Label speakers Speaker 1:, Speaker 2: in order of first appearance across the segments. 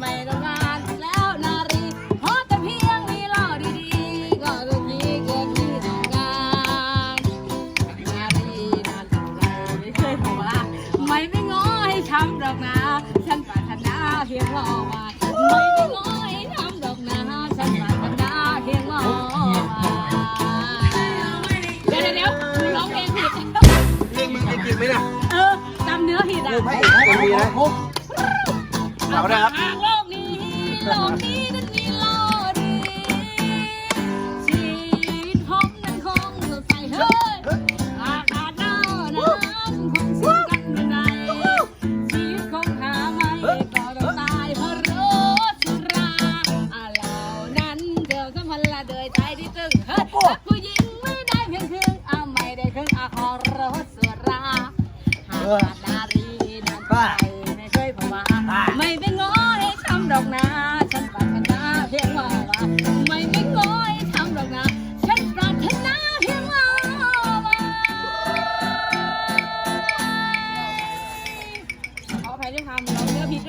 Speaker 1: ไม่ต้องงานแล้วนารีเพราะแต่เพียงมีเราดีๆ ก็ต้องมีเกินที่ทำงานนารีนารีไม่เคยหัวไม่ไม่งอให้ช้ำหอกนะฉันปรารนาเพียงรอมาไม่ไม่งอให้ช้ำหอกนะฉันปรารนาเพียงรอมาเดี๋ยวเดี๋ยวร้องเพลงผิดเพล
Speaker 2: งมึงผิดไหมล่ะ
Speaker 1: เออจำเนื้อผิดอ่ใช่คน
Speaker 2: ดีนะ
Speaker 1: าวนะครับ โลกนี้ โลกนี้นั้นมีลอรีชีวิตของนั้นคงเธอใส่เฮ้ยอากาศหนาวน้ำคงสู้กันไม่ไงชีวิตของข้าไม่ก็ต้องตายเพราะรคสุราอะเหล่านั้นเดี๋ยวสัมันละเดยใจที่ตึงเฮ้ยรักผู้หญิงไม่ได้เพียงครึ่งอาไม่ได้ครึ่งอาะขอรคสุราหากนารีนั้นตา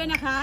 Speaker 1: ด้วยนะคะ